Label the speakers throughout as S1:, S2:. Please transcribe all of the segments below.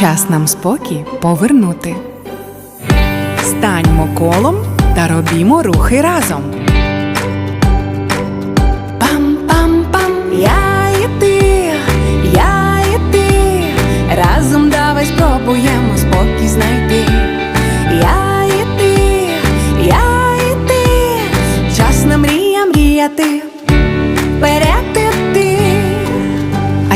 S1: Час нам спокій повернути. Станьмо колом та робімо рухи разом. Пам-пам-пам, я і ти, я і ти. Разом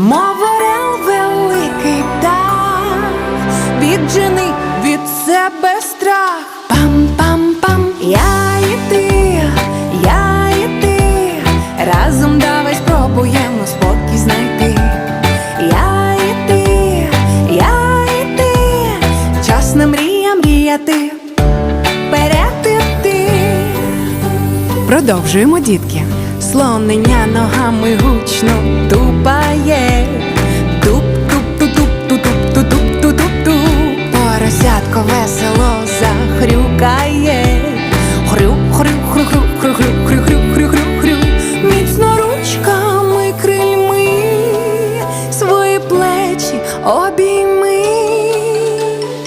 S1: мов орел великий птах, віджени від себе страх. Пам-пам-пам, я і ти, я і ти, разом давай спробуємо спокій знайти. Я і ти, я і ти, час на мрія мріяти. Продовжуємо, дітки. Слонення ногами гучно обійми.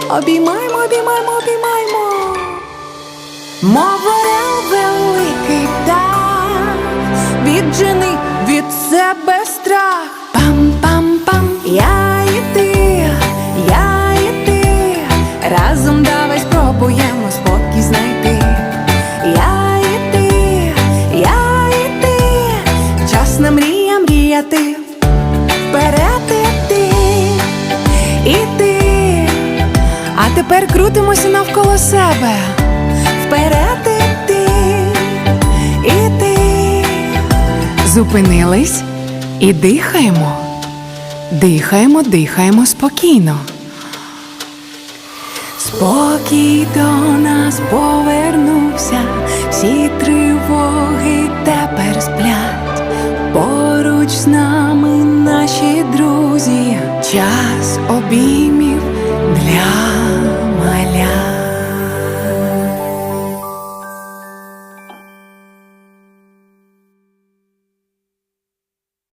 S1: Обіймаймо, обіймаймо, обіймаймо. Мов орел великий птах, віджени від себе страх. Пам-пам-пам, я і ти, я і ти, разом давай спробуємо спокій знайти. Я і ти, я і ти, час на мрія мріяти, вперед іти. А тепер крутимося навколо себе. Вперед іти, іти. Зупинились і дихаємо. Дихаємо, дихаємо спокійно. Спокій до нас повернувся, всі тривоги тепер сплять. Поруч з нами час обід.